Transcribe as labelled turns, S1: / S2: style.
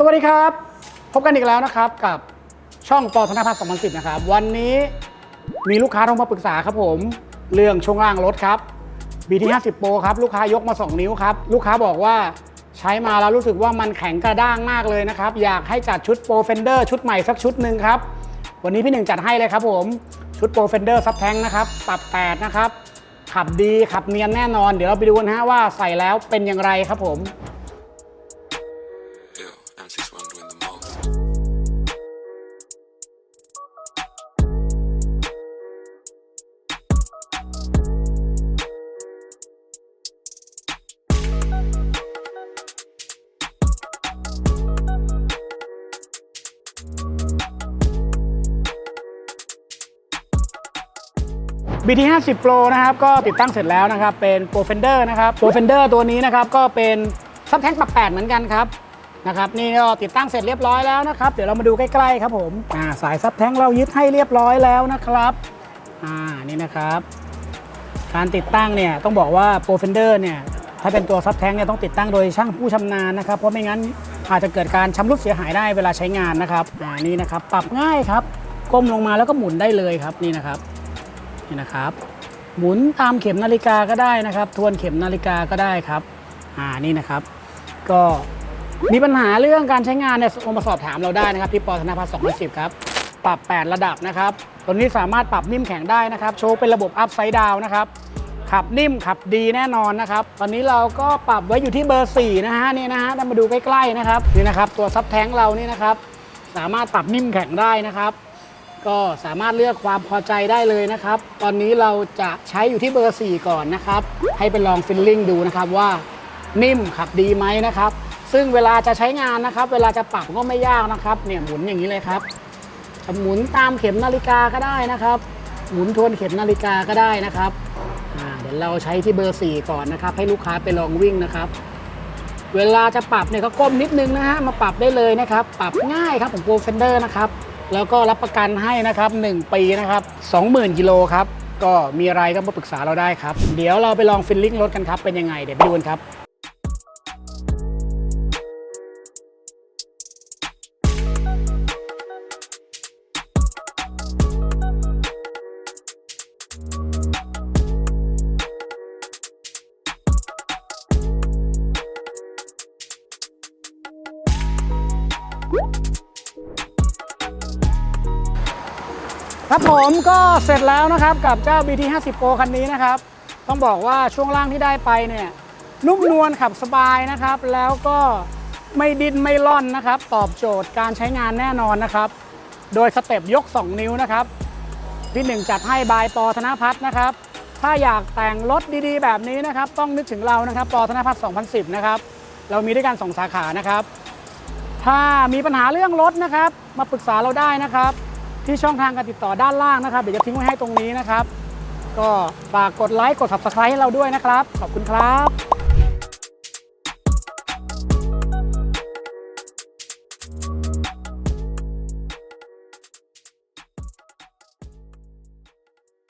S1: สวัสดีครับ พบกันอีกแล้วนะครับกับช่องปอธนพัฒน์2010 นะครับ วันนี้มีลูกค้าโทรมาปรึกษาครับผม เรื่องช่วงล่างรถครับ BT 50 Pro ครับ ลูกค้ายกมา 2 นิ้วครับ ลูกค้าบอกว่าใช้มาแล้วรู้สึกว่ามันแข็งกระด้างมากเลยนะครับ อยากให้จัดชุด Pro Fender ชุดใหม่สักชุดหนึ่งครับ วันนี้พี่หนึ่งจัดให้เลยครับผมชุด Pro Fender ซับแทงนะครับปรับ8นะครับขับดีขับเนียนแน่นอน เดี๋ยวเราไปดูกันนะฮะว่าใส่แล้วเป็นอย่างไรครับผม BT50 Pro นะครับก็ติดตั้งเสร็จแล้วนะครับเป็นโปรเฟนเดอร์นะครับโปรเฟนเดอร์ตัวนี้นะครับก็เป็นซับแท้งปรับ8เหมือนกันครับนะครับนี่ก็ติดตั้งเสร็จเรียบร้อยแล้วนะครับ เดี๋ยวเรามาดูใกล้ๆครับผมาสายซับแท้งเรายึดให้เรียบร้อยแล้วนะครับอ่านี่นะครับ การติดตั้งเนี่ยต้องบอกว่าโปรเฟนเดอร์เนี่ยถ้าเป็นตัวซับแท้งเนี่ยต้องติดตั้งโดยช่างผู้ชำนาญนะครับ เพราะไม่งั้นอาจจะเกิดการชำรุดเสียหายได้เวลาใช้งานนะครับอ่านี่นะครับ ปรับง่ายครับก้มลงมาแล้วก็หมุนได้เลยครับนี่นะครับ นี่นะครับ หมุนตามเข็มนาฬิกาก็ได้นะครับ ทวนเข็มนาฬิกาก็ได้ครับ อ่านี่นะครับ ก็มีปัญหาเรื่องการใช้งานเนี่ยโทรมาสอบถามเราได้นะครับ ที่ปอธนาพัฒน์210 ครับ ปรับ 8 ระดับนะครับตัวนี้สามารถปรับนิ่มแข็งได้นะครับ โชว์เป็นระบบอัพไซด์ดาวนะครับขับนิ่มขับดีแน่นอนนะครับ ตอนนี้เราก็ปรับไว้อยู่ที่เบอร์ 4 นะฮะนี่นะฮะเรามาดูใกล้ๆนะครับนี่นะครับ ตัวซับแท้งเรานี่นะครับ สามารถปรับนิ่มแข็งได้นะครับ ก็สามารถเลือกความพอใจได้เลยนะครับ ตอนนี้เราจะใช้อยู่ที่เบอร์ 4 ก่อนนะครับ ให้ไปลองฟิลลิ่งดูนะครับว่านิ่มขับดีไหมนะครับ ซึ่งเวลาจะใช้งานนะครับ เวลาจะปรับก็ไม่ยากนะครับ เนี่ยหมุนอย่างนี้เลยครับหมุนตามเข็มนาฬิกาก็ได้นะครับ หมุนทวนเข็มนาฬิกาก็ได้นะครับเดี๋ยวเราใช้ที่เบอร์ 4 ก่อนนะครับ ให้ลูกค้าไปลองวิ่งนะครับ เวลาจะปรับเนี่ยก็ก้มนิดนึงนะฮะมาปรับได้เลยนะครับ ปรับง่ายครับของ Pro Fender นะครับ แล้วก็รับประกันให้นะครับ 1 ปีนะครับ 20,000กิโลครับ ก็มีอะไรก็มาปรึกษาเราได้ครับ เดี๋ยวเราไปลองฟิลลิ่งรถกันครับ เป็นยังไง เดี๋ยวไปดูกันครับ ครับผมก็เสร็จแล้วนะครับกับเจ้า BT 50 Pro คันนี้นะครับ ต้องบอกว่าช่วงล่างที่ได้ไปเนี่ยนุ่มนวลขับสบายนะครับ แล้วก็ไม่ดิ้นไม่ล่อนนะครับ ตอบโจทย์การใช้งานแน่นอนนะครับ โดยสเต็ปยก 2 นิ้วนะครับ พี่หนึ่งจัดให้บายปอธนพัฒน์นะครับ ถ้าอยากแต่งรถดีๆ แบบนี้นะครับ ต้องนึกถึงเรานะครับปอธนพัฒน์2010 นะครับ เรามีด้วยกัน 2 สาขานะครับ ถ้ามีปัญหาเรื่องรถนะครับ มาปรึกษาเราได้นะครับ ที่ช่องทางการติดต่อด้านล่างนะครับ เดี๋ยวจะทิ้งไว้ให้ตรงนี้นะครับ ก็ฝากกดไลค์กด subscribe ให้เราด้วยนะครับ ขอบคุณครับ